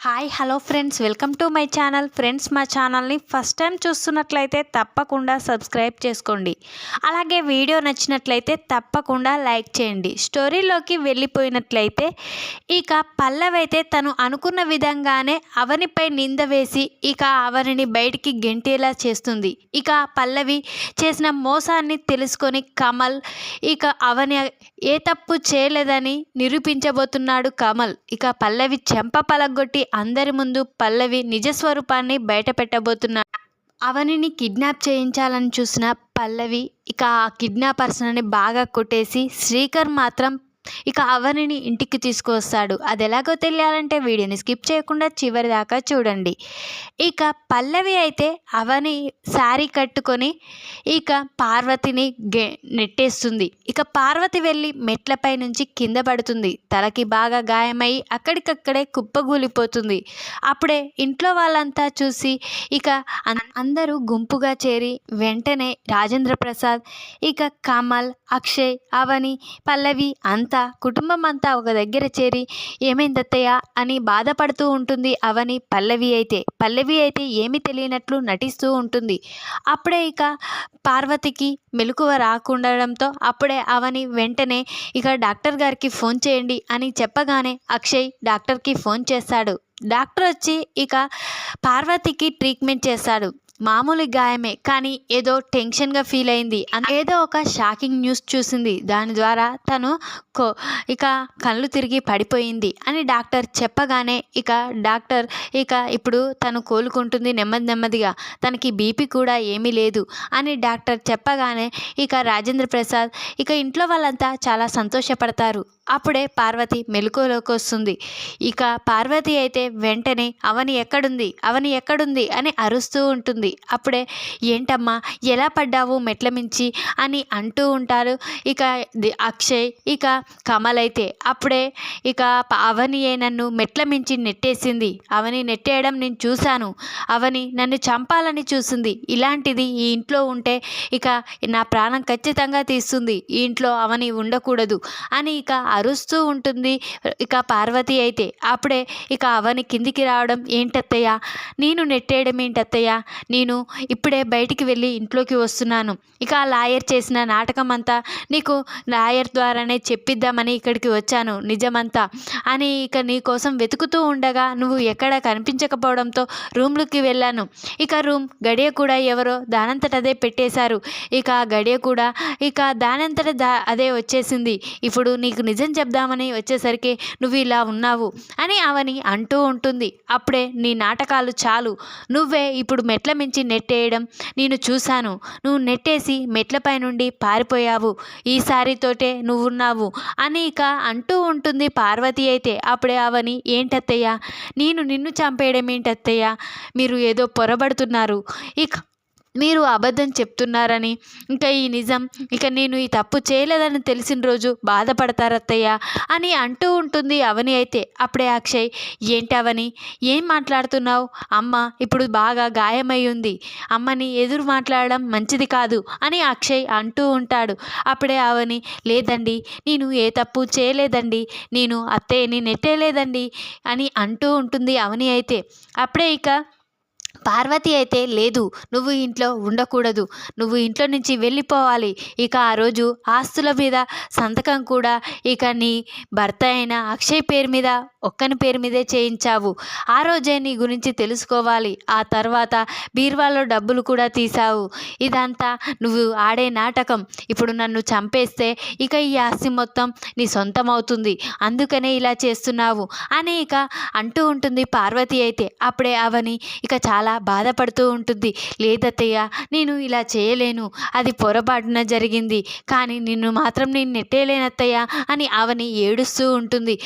Hi hello friends. Welcome to my channel. Friends మా ఛానల్ని first time చూస్తున్నట్లయితే తప్పకుండా సబ్స్క్రైబ్ చేసుకోండి. అలాగే వీడియో నచ్చినట్లయితే తప్పకుండా లైక్ చేయండి. స్టోరీలోకి వెళ్ళిపోయినట్లయితే ఇక పల్లవైతే తను అనుకున్న విధంగానే అవనిపై నింద వేసి ఇక అవనిని బయటికి గెంటేలా చేస్తుంది. ఇక పల్లవి చేసిన మోసాన్ని తెలుసుకొని కమల్ ఇక అవని ఏ తప్పు చేయలేదని నిరూపించబోతున్నాడు కమల్. ఇక పల్లవి చెంప పలగొట్టి అందరి ముందు పల్లవి నిజస్వరూపాన్ని బయట పెట్టబోతున్నాడు అవనిని కిడ్నాప్ చేయించాలని చూసిన పల్లవి ఇక ఆ కిడ్నాపర్స్ని బాగా కొట్టేసి శ్రీకర్ మాత్రం ఇక అవనిని ఇంటికి తీసుకువస్తాడు. అది ఎలాగో తెలియాలంటే వీడియోని స్కిప్ చేయకుండా చివరి దాకా చూడండి. ఇక పల్లవి అయితే అవని శారీ కట్టుకొని ఇక పార్వతిని గె నెట్టేస్తుంది. ఇక పార్వతి వెళ్ళి మెట్లపై నుంచి కింద పడుతుంది. తలకి బాగా గాయమై అక్కడికక్కడే కుప్పగూలిపోతుంది. అప్పుడే ఇంట్లో వాళ్ళంతా చూసి ఇక అందరూ గుంపుగా చేరి వెంటనే రాజేంద్ర ప్రసాద్ ఇక కమల్ అక్షయ్ అవని పల్లవి అంతా కుటుంబం అంతా ఒక దగ్గర చేరి ఏమైంది అత్తయ్య? అని బాధపడుతూ ఉంటుంది అవని పల్లవి అయితే. పల్లవి అయితే ఏమీ తెలియనట్లు నటిస్తూ ఉంటుంది. అప్పుడే ఇక పార్వతికి మెలకువ రాకుండడంతో అప్పుడే అవని వెంటనే ఇక డాక్టర్ గారికి ఫోన్ చేయండి అని చెప్పగానే అక్షయ్ డాక్టర్కి ఫోన్ చేస్తాడు. డాక్టర్ వచ్చి ఇక పార్వతికి ట్రీట్మెంట్ చేస్తాడు. మామూలు గాయమే కానీ ఏదో టెన్షన్గా ఫీల్ అయింది. ఏదో ఒక షాకింగ్ న్యూస్ చూసింది. దాని ద్వారా తను కో ఇక కళ్ళు తిరిగి పడిపోయింది అని డాక్టర్ చెప్పగానే ఇక డాక్టర్ ఇక ఇప్పుడు తను కోలుకుంటుంది నెమ్మది నెమ్మదిగా. తనకి బీపీ కూడా ఏమీ లేదు అని డాక్టర్ చెప్పగానే ఇక రాజేంద్ర ప్రసాద్ ఇక ఇంట్లో వాళ్ళంతా చాలా సంతోషపడతారు. అప్పుడే పార్వతి మెలకువలోకి వస్తుంది. ఇక పార్వతి అయితే వెంటనే అవని ఎక్కడుంది? అవని ఎక్కడుంది? అని అరుస్తూ ఉంటుంది. అప్పుడే ఏంటమ్మా ఎలా పడ్డావు మెట్ల మించి? అని అంటూ ఉంటారు. ఇక ది- అక్షయ్ ఇక కమల్ అయితే. అప్పుడే ఇక అవనియే నన్ను మెట్ల మించి నెట్టేసింది. అవని నెట్టేయడం నేను చూశాను. అవని నన్ను చంపాలని చూసింది. ఇలాంటిది ఈ ఇంట్లో ఉంటే ఇక నా ప్రాణం ఖచ్చితంగా తీస్తుంది. ఈ ఇంట్లో అవని ఉండకూడదు. అని ఇక అరుస్తూ ఉంటుంది. ఇక పార్వతి అయితే అప్పుడే ఇక అవని కిందికి రావడం ఏంటత్తయ్యా? నేను నెట్టేయడం ఏంటత్తయ్యా? నేను ఇప్పుడే బయటికి వెళ్ళి ఇంట్లోకి వస్తున్నాను. ఇక ఆ లాయర్ చేసిన నాటకం అంతా నీకు లాయర్ ద్వారానే చెప్పిద్దామని ఇక్కడికి వచ్చాను. నిజమంతా అని ఇక నీ కోసం వెతుకుతూ ఉండగా నువ్వు ఎక్కడ కనిపించకపోవడంతో రూమ్లోకి వెళ్ళాను. ఇక రూమ్ గడియ కూడా ఎవరో దానంతట అదే పెట్టేశారు. ఇక గడియ కూడా ఇక దానంతట దా అదే వచ్చేసింది. ఇప్పుడు నీకు నిజం చెప్దామని వచ్చేసరికి నువ్వు ఇలా ఉన్నావు అని అవని అంటూ ఉంటుంది. అప్పుడే నీ నాటకాలు చాలు. నువ్వే ఇప్పుడు మెట్ల మించి నెట్టేయడం నేను చూశాను. నువ్వు నెట్టేసి మెట్లపై నుండి పారిపోయావు. ఈసారితోటే నువ్వున్నావు అని ఇక అంటూ ఉంటుంది పార్వతి అయితే. అప్పుడే అవని ఏంటత్తయ్య? నేను నిన్ను చంపేయడం ఏంటత్తయ్య? మీరు ఏదో పొరబడుతున్నారు. ఇక మీరు అబద్ధం చెప్తున్నారని ఇంకా ఈ నిజం ఇక నేను ఈ తప్పు చేయలేదని తెలిసిన రోజు బాధపడతారత్తయ్య అని అంటూ ఉంటుంది అవని అయితే. అప్పుడే అక్షయ్ ఏంటి అవని? ఏం మాట్లాడుతున్నావు? అమ్మ ఇప్పుడు బాగా గాయమై ఉంది. అమ్మని ఎదురు మాట్లాడడం మంచిది కాదు అని అక్షయ్ అంటూ ఉంటాడు. అప్పుడే అవని లేదండి నేను ఏ తప్పు చేయలేదండి. నేను అత్తయ్యని నెట్టేలేదండి అని అంటూ ఉంటుంది అవని అయితే. అప్పుడే ఇక పార్వతి అయితే లేదు నువ్వు ఇంట్లో ఉండకూడదు. నువ్వు ఇంట్లో నుంచి వెళ్ళిపోవాలి. ఇక ఆ రోజు ఆస్తుల మీద సంతకం కూడా ఇక నీ భర్త అయిన అక్షయ్ పేరు మీద ఒక్కని పేరు మీదే చేయించావు. ఆ రోజే నీ గురించి తెలుసుకోవాలి. ఆ తర్వాత బీర్వాలో డబ్బులు కూడా తీసావు ఇదంతా నువ్వు ఆడే నాటకం. ఇప్పుడు నన్ను చంపేస్తే ఇక ఈ ఆస్తి మొత్తం నీ సొంతం అవుతుంది అందుకనే ఇలా చేస్తున్నావు. అని ఇక అంటూ ఉంటుంది పార్వతి అయితే. అప్పుడే అవని ఇక చాలా బాధపడుతూ ఉంటుంది. లేదత్తయ్య నేను ఇలా చేయలేను. అది పొరపాటున జరిగింది. కానీ నిన్ను మాత్రం నేను నెట్టేయలేనత్తయ్య అని అవని ఏడుస్తూ ఉంటుంది.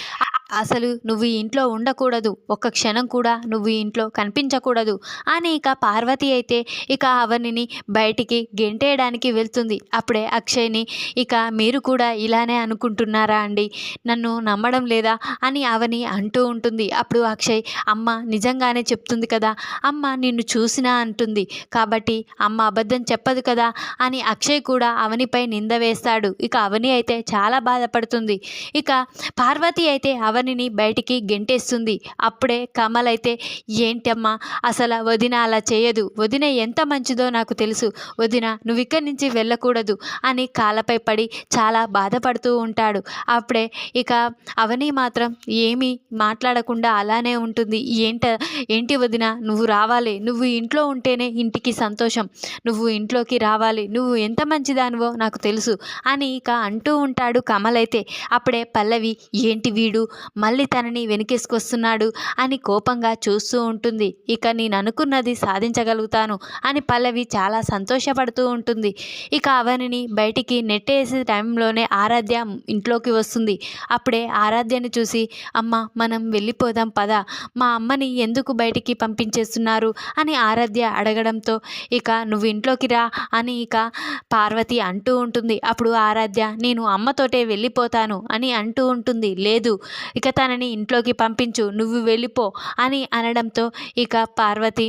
అసలు నువ్వు ఈ ఇంట్లో ఉండకూడదు. ఒక్క క్షణం కూడా నువ్వు ఈ ఇంట్లో కనిపించకూడదు. అని ఇక పార్వతి అయితే ఇక అవనిని బయటికి గెంటేయడానికి వెళ్తుంది. అప్పుడే అక్షయ్ని ఇక మీరు కూడా ఇలానే అనుకుంటున్నారా అండి? నన్ను నమ్మడం లేదా? అని అవని అంటూ ఉంటుంది. అప్పుడు అక్షయ్ అమ్మ నిజంగానే చెప్తుంది కదా? అమ్మ నిన్ను చూసినా అంటుంది. కాబట్టి అమ్మ అబద్ధం చెప్పదు కదా? అని అక్షయ్ కూడా అవనిపై నింద వేస్తాడు. ఇక అవని అయితే చాలా బాధపడుతుంది. ఇక పార్వతి అయితే అవని అవనిని బయటికి గెంటేస్తుంది. అప్పుడే కమల్ అయితే ఏంటమ్మా అసలు వదిన అలా చేయదు. వదిన ఎంత మంచిదో నాకు తెలుసు. వదిన నువ్వు ఇక్కడి నుంచి వెళ్ళకూడదు అని కాళ్ళపై పడి చాలా బాధపడుతూ ఉంటాడు. అప్పుడే ఇక అవని మాత్రం ఏమీ మాట్లాడకుండా అలానే ఉంటుంది. ఏంట ఏంటి వదిన? నువ్వు రావాలి. నువ్వు ఇంట్లో ఉంటేనే ఇంటికి సంతోషం. నువ్వు ఇంట్లోకి రావాలి. నువ్వు ఎంత మంచిదానివో నాకు తెలుసు అని ఇక అంటూ ఉంటాడు కమల్ అయితే అప్పుడే పల్లవి ఏంటి వీడు? మళ్ళీ తనని వెనకేసుకొస్తున్నాడు అని కోపంగా చూస్తూ ఉంటుంది. ఇక నేను అనుకున్నది సాధించగలుగుతాను అని పల్లవి చాలా సంతోషపడుతూ ఉంటుంది. ఇక అవనిని బయటికి నెట్టేసే టైంలోనే ఆరాధ్య ఇంట్లోకి వస్తుంది. అప్పుడే ఆరాధ్యని చూసి అమ్మ మనం వెళ్ళిపోదాం పద. మా అమ్మని ఎందుకు బయటికి పంపించేస్తున్నారు? అని ఆరాధ్య అడగడంతో ఇక నువ్వు ఇంట్లోకి రా అని ఇక పార్వతి అంటూ ఉంటుంది. అప్పుడు ఆరాధ్య నేను అమ్మతోటే వెళ్ళిపోతాను అని అంటూ ఉంటుంది. లేదు ఇక తనని ఇంట్లోకి పంపించు నువ్వు వెళ్ళిపో అని అనడంతో ఇక పార్వతి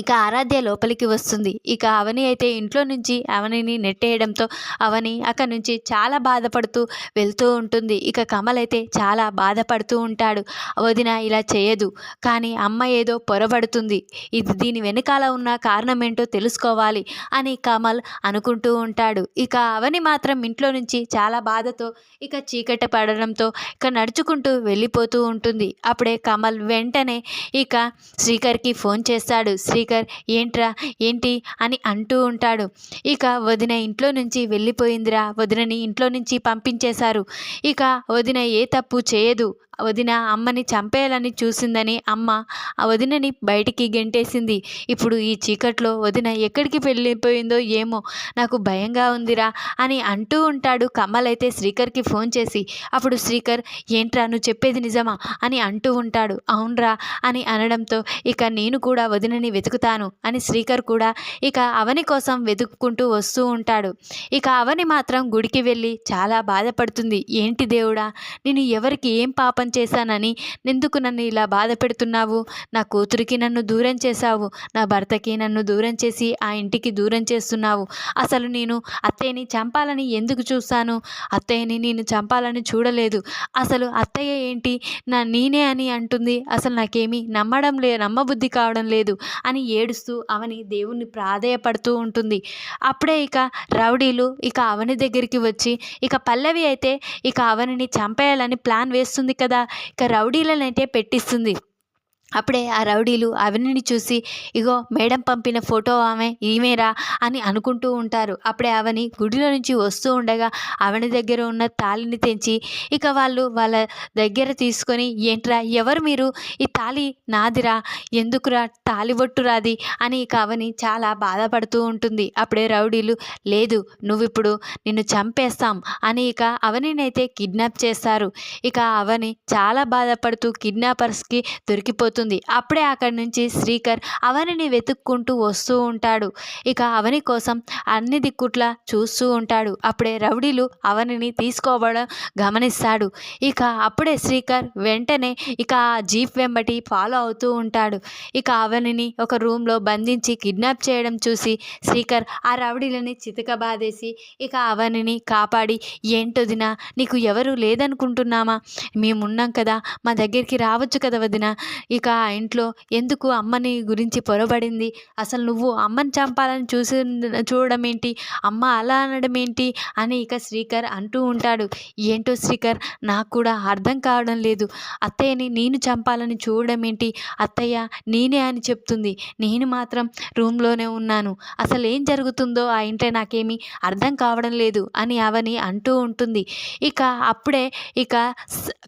ఇక ఆరాధ్య లోపలికి వస్తుంది. ఇక అవని అయితే ఇంట్లో నుంచి అవనిని నెట్టేయడంతో అవని అక్కడి నుంచి చాలా బాధపడుతూ వెళ్తూ ఉంటుంది. ఇక కమల్ అయితే చాలా బాధపడుతూ ఉంటాడు. వదిన ఇలా చేయదు. కానీ అమ్మ ఏదో పొరబడుతుంది. ఇది దీని వెనకాల ఉన్న కారణం ఏంటో తెలుసుకోవాలి అని కమల్ అనుకుంటూ ఉంటాడు. ఇక అవని మాత్రం ఇంట్లో నుంచి చాలా బాధతో ఇక చీకట పడడంతో ఇక నడుచుకుంటూ వెళ్ళిపోతూ ఉంటుంది. అప్పుడే కమల్ వెంటనే ఇక శ్రీకర్కి ఫోన్ చేస్తాడు. శ్రీ శ్రీకర్ ఏంట్రా? ఏంటి? అని అంటూ ఉంటాడు. ఇక వదిన ఇంట్లో నుంచి వెళ్ళిపోయిందిరా. వదినని ఇంట్లో నుంచి పంపించేశారు. ఇక వదిన ఏ తప్పు చేయదు. వదిన అమ్మని చంపేయాలని చూసిందని అమ్మ ఆ వదినని బయటికి గెంటేసింది. ఇప్పుడు ఈ చీకట్లో వదిన ఎక్కడికి వెళ్ళిపోయిందో ఏమో నాకు భయంగా ఉందిరా అని అంటూ ఉంటాడు కమల్ అయితే శ్రీకర్కి ఫోన్ చేసి. అప్పుడు శ్రీకర్ ఏంట్రా నువ్వు చెప్పేది నిజమా? అని అంటూ ఉంటాడు. అవునరా అని అనడంతో ఇక నేను కూడా వదినని వెతుకుతాను అని శ్రీకర్ కూడా ఇక అవని కోసం వెతుక్కుంటూ వస్తూ ఉంటాడు. ఇక అవని మాత్రం గుడికి వెళ్ళి చాలా బాధపడుతుంది. ఏంటి దేవుడా నేను ఎవరికి ఏం పాపం చేశానని ఎందుకు నన్ను ఇలా బాధ పెడుతున్నావు? నా కూతురికి నన్ను దూరం చేశావు. నా భర్తకి నన్ను దూరం చేసి ఆ ఇంటికి దూరం చేస్తున్నావు. అసలు నేను అత్తయ్యని చంపాలని ఎందుకు చూస్తాను అత్తయ్యని నేను చంపాలని చూడలేదు. అసలు అత్తయ్య ఏంటి? నా నేనే అని అంటుంది. అసలు నాకేమీ నమ్మడం లే నమ్మబుద్ధి కావడం లేదు అని ఏడుస్తూ అవని దేవుణ్ణి ప్రాధేయపడుతూ ఉంటుంది. అప్పుడే ఇక రౌడీలు ఇక అవని దగ్గరికి వచ్చి ఇక పల్లవి అయితే ఇక అవనిని చంపేయాలని ప్లాన్ వేస్తుంది కదా! ఇక రౌడీలనైతే పెట్టిస్తుంది. అప్పుడే ఆ రౌడీలు అవనిని చూసి ఇగో మేడం పంపిన ఫోటో ఆమె ఈమెరా? అని అనుకుంటూ ఉంటారు. అప్పుడే అవని గుడిలో నుంచి వస్తూ ఉండగా అవని దగ్గర ఉన్న తాళిని తెంచి ఇక వాళ్ళు వాళ్ళ దగ్గర తీసుకొని ఏంట్రా ఎవరు మీరు? ఈ తాళి నాదిరా. ఎందుకురా? తాళిబొట్టు రాది? అని ఇక అవని చాలా బాధపడుతూ ఉంటుంది. అప్పుడే రౌడీలు లేదు నువ్విప్పుడు నిన్ను చంపేస్తాం అని ఇక అవనినైతే కిడ్నాప్ చేస్తారు. ఇక అవని చాలా బాధపడుతూ కిడ్నాపర్స్కి దొరికిపోతుంది. అప్పుడే అక్కడి నుంచి శ్రీకర్ అవనిని వెతుక్కుంటూ వస్తూ ఉంటాడు. ఇక అవని కోసం అన్ని దిక్కుట్లా చూస్తూ ఉంటాడు. అప్పుడే రౌడీలు అవనిని తీసుకోవడం గమనిస్తాడు. ఇక అప్పుడే శ్రీకర్ వెంటనే ఇక ఆ జీప్ వెంబటి ఫాలో అవుతూ ఉంటాడు. ఇక అవనిని ఒక రూమ్లో బంధించి కిడ్నాప్ చేయడం చూసి శ్రీకర్ ఆ రౌడీలని చితకబాదేసి ఇక అవనిని కాపాడి ఏంటొదినా నీకు ఎవరు లేదనుకుంటున్నామా? మేమున్నాం కదా మా దగ్గరికి రావచ్చు కదా వదిన ఇక ఆ ఇంట్లో ఎందుకు అమ్మని గురించి పొరబడింది? అసలు నువ్వు అమ్మని చంపాలని చూసి చూడడం ఏంటి? అమ్మ అలా అనడం ఏంటి? అని ఇక శ్రీకర్ అంటూ ఉంటాడు. ఏంటో శ్రీకర్ నాకు కూడా అర్థం కావడం లేదు. అత్తయ్యని నేను చంపాలని చూడడం ఏంటి? అత్తయ్య నేనే అని చెప్తుంది. నేను మాత్రం రూమ్లోనే ఉన్నాను. అసలు ఏం జరుగుతుందో ఆ ఇంట్లో నాకేమీ అర్థం కావడం లేదు అని అవని అంటూ ఉంటుంది. ఇక అప్పుడే ఇక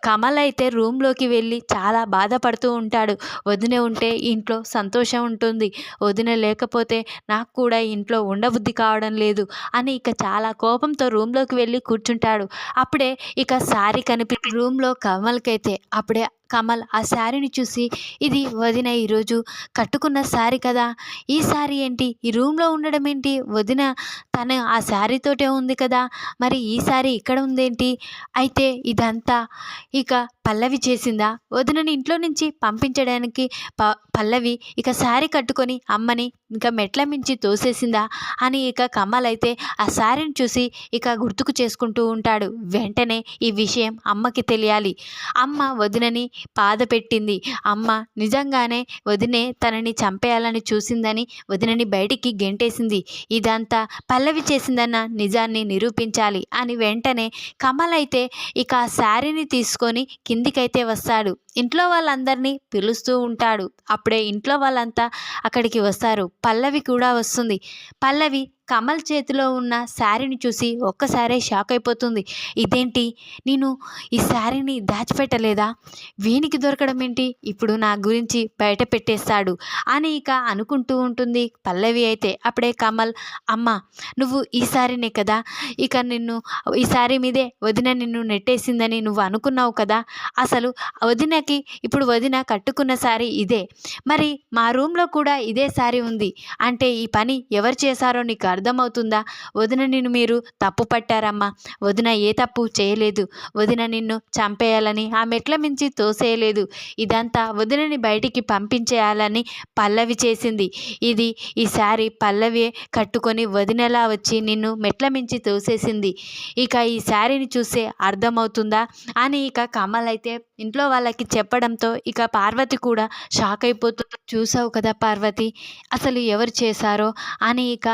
కమల్ అయితే రూమ్లోకి వెళ్ళి చాలా బాధపడుతూ ఉంటాడు. వదిన ఉంటే ఇంట్లో సంతోషం ఉంటుంది. వదిన లేకపోతే నాకు కూడా ఇంట్లో ఉండబుద్ధి కావడం లేదు అని ఇక చాలా కోపంతో రూమ్లోకి వెళ్ళి కూర్చుంటాడు. అప్పుడే ఇక శారీ కనిపి రూమ్లో కమల్కైతే అప్పుడే కమల్ ఆ శారీని చూసి ఇది వదిన ఈరోజు కట్టుకున్న శారీ కదా? ఈ శారీ ఏంటి? ఈ రూమ్లో ఉండడం ఏంటి? వదిన తను ఆ శారీతోటే ఉంది కదా? మరి ఈ శారీ ఇక్కడ ఉందేంటి? అయితే ఇదంతా ఇక పల్లవి చేసిందా? వదినని ఇంట్లో నుంచి పంపించడానికి ప పల్లవి ఇక శారీ కట్టుకొని అమ్మని ఇంకా మెట్ల మించి తోసేసిందా? అని ఇక కమలైతే ఆ శారీని చూసి ఇక గుర్తుకు చేసుకుంటూ ఉంటాడు. వెంటనే ఈ విషయం అమ్మకి తెలియాలి. అమ్మ వదినని బాధ పెట్టింది. అమ్మ నిజంగానే వదినే తనని చంపేయాలని చూసిందని వదినని బయటికి గెంటేసింది. ఇదంతా పల్లవి చేసిందన్న నిజాన్ని నిరూపించాలి అని వెంటనే కమల్ అయితే ఇక ఆ శారీని తీసుకొని కిందికైతే వస్తాడు. ఇంట్లో వాళ్ళందరినీ పిలుస్తూ ఉంటాడు. అప్పుడే ఇంట్లో వాళ్ళంతా అక్కడికి వస్తారు. పల్లవి కూడా వస్తుంది. పల్లవి కమల్ చేతిలో ఉన్న శారీని చూసి ఒక్కసారే షాక్ అయిపోతుంది. ఇదేంటి? నేను ఈ శారీని దాచిపెట్టలేదా? వీనికి దొరకడం ఏంటి? ఇప్పుడు నా గురించి బయట పెట్టేస్తాడు అని ఇక అనుకుంటూ ఉంటుంది పల్లవి అయితే. అప్పుడే కమల్ అమ్మ నువ్వు ఈ శారీనే కదా? ఇక నిన్ను ఈ శారీ మీదే వదిన నిన్ను నెట్టేసిందని నువ్వు అనుకున్నావు కదా? అసలు వదినకి ఇప్పుడు వదిన కట్టుకున్న శారీ ఇదే. మరి మా రూమ్లో కూడా ఇదే శారీ ఉంది. అంటే ఈ పని ఎవరు చేశారో నీకు అర్థమవుతుందా? వదిన నిన్ను మీరు తప్పు పట్టారమ్మా. వదిన ఏ తప్పు చేయలేదు. వదిన నిన్ను చంపేయాలని ఆ మెట్ల మించి తోసేయలేదు. ఇదంతా వదినని బయటికి పంపించేయాలని పల్లవి చేసింది. ఇది ఈ శారీ పల్లవి కట్టుకొని వదినలా వచ్చి నిన్ను మెట్ల మించి తోసేసింది. ఇక ఈ శారీని చూసే అర్థమవుతుందా? అని ఇక కమల్ అయితే ఇంట్లో వాళ్ళకి చెప్పడంతో ఇక పార్వతి కూడా షాక్ అయిపోతుంది చూసావు కదా పార్వతి అసలు ఎవరు చేశారో? అని ఇక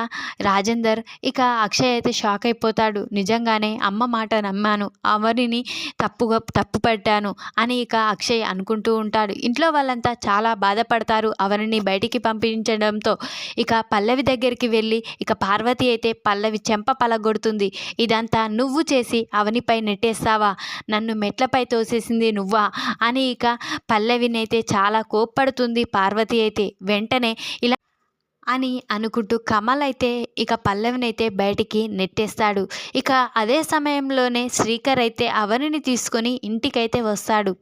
రాజేందర్. ఇక అక్షయ్ అయితే షాక్ అయిపోతాడు. నిజంగానే అమ్మ మాట నమ్మాను. అవనిని తప్పుగా తప్పు పట్టాను అని ఇక అక్షయ్ అనుకుంటూ ఉంటాడు. ఇంట్లో వాళ్ళంతా చాలా బాధపడతారు. అవరిని బయటికి పంపించడంతో ఇక పల్లవి దగ్గరికి వెళ్ళి ఇక పార్వతి అయితే పల్లవి చెంప పలగొడుతుంది. ఇదంతా నువ్వు చేసి అవనిపై నెట్టేస్తావా? నన్ను మెట్లపై తోసేసింది నువ్వా? అని ఇక పల్లవినైతే చాలా కోప్పడుతుంది పార్వతి అయితే. వెంటనే ఇలా అని అనుకుంటూ కమల్ అయితే ఇక పల్లవినైతే బయటికి నెట్టేస్తాడు. ఇక అదే సమయంలోనే శ్రీకర్ అయితే అవనిని తీసుకొని ఇంటికైతే వస్తాడు.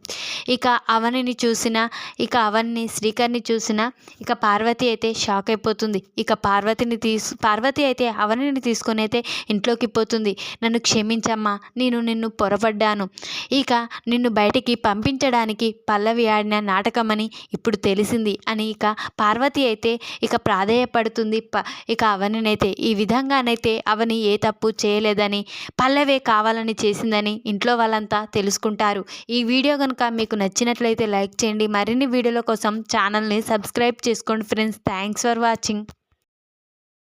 ఇక అవనిని చూసిన ఇక అవన్ని శ్రీకర్ని చూసిన ఇక పార్వతి అయితే షాక్ అయిపోతుంది. ఇక పార్వతిని తీసు పార్వతి అయితే అవనిని తీసుకొని అయితే ఇంట్లోకి పోతుంది. నన్ను క్షమించమ్మా నేను నిన్ను పొరపడ్డాను. ఇక నిన్ను బయటికి పంపించడానికి పల్లవి ఆడిన నాటకమని ఇప్పుడు తెలిసింది అని ఇక పార్వతి అయితే ఇక ప్రాధేయపడుతుంది ప ఇక అవనినైతే ఈ విధంగానైతే అవని ఏ తప్పు చేయలేదని పల్లవే కావాలని చేసిందని ఇంట్లో వాళ్ళంతా తెలుసుకుంటారు. ఈ వీడియో కనుక మీకు నచ్చినట్లయితే లైక్ చేయండి. మరిన్ని వీడియోల కోసం ఛానల్ని సబ్స్క్రైబ్ చేసుకోండి ఫ్రెండ్స్. Thanks for watching.